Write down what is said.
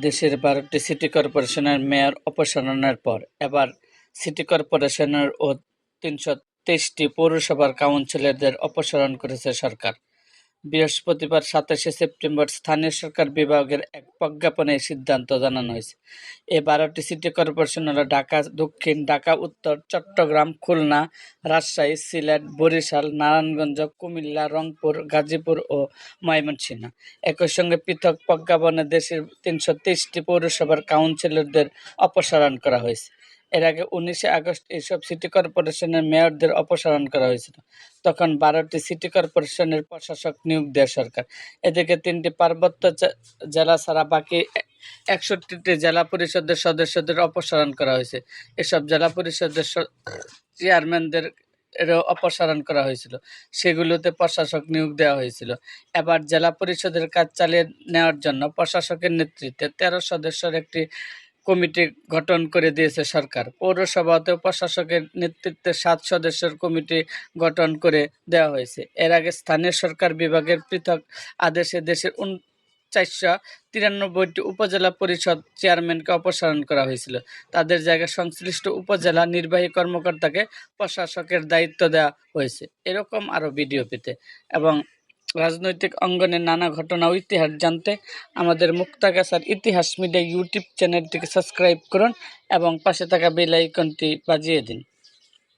দেশের বারোটি সিটি কর্পোরেশনের মেয়র অপসারণের পর এবার সিটি কর্পোরেশনের ও তিনশো তেইশটি পৌরসভার কাউন্সিলরদের অপসারণ করেছে সরকার। বৃহস্পতিবার সাতাশে সেপ্টেম্বর স্থানীয় সরকার বিভাগের এক প্রজ্ঞাপনে সিদ্ধান্ত জানানো হয়েছে। এ বারোটি সিটি কর্পোরেশন হল ঢাকা, দক্ষিণ ঢাকা, উত্তর চট্টগ্রাম, খুলনা, রাজশাহী, সিলেট, বরিশাল, নারায়ণগঞ্জ, কুমিল্লা, রংপুর, গাজীপুর ও ময়মনসিংহ। একই সঙ্গে পৃথক প্রজ্ঞাপনে দেশের তিনশো তেইশটি পৌরসভার কাউন্সিলরদের অপসারণ করা হয়েছে। এর আগে উনিশে আগস্ট এইসব সিটি কর্পোরেশনের মেয়রদের অপসারণ করা হয়েছিল। তখন বারোটি সিটি কর্পোরেশনের প্রশাসক নিয়োগ দেয় সরকার। এদিকে তিনটি পার্বত্য জেলা ছাড়া বাকি একষট্টিটি জেলা পরিষদের সদস্যদের অপসারণ করা হয়েছে। এসব জেলা পরিষদের চেয়ারম্যানদের এরও অপসারণ করা হয়েছিল। সেগুলোতে প্রশাসক নিয়োগ দেওয়া হয়েছিল। এবার জেলা পরিষদের কাজ চালিয়ে নেওয়ার জন্য প্রশাসকের নেতৃত্বে তেরো সদস্যের একটি কমিটি গঠন করে দিয়েছে সরকার। পৌরসভাতেও প্রশাসকের নেতৃত্বে সাত সদস্যের কমিটি গঠন করে দেওয়া হয়েছে। এর আগে স্থানীয় সরকার বিভাগের পৃথক আদেশে দেশের চারশো তিরানব্বইটি উপজেলা পরিষদ চেয়ারম্যানকে অপসারণ করা হয়েছিল। তাদের জায়গায় সংশ্লিষ্ট উপজেলা নির্বাহী কর্মকর্তাকে প্রশাসকের দায়িত্ব দেওয়া হয়েছে। এরকম আরও ভিডিও পেতে এবং রাজনৈতিক অঙ্গনে নানা ঘটনা ও ইতিহাস জানতে আমাদের মুক্তাগাছার ইতিহাস মিডিয়া ইউটিউব চ্যানেলটিকে সাবস্ক্রাইব করুন এবং পাশে থাকা বেল আইকনটি বাজিয়ে দিন।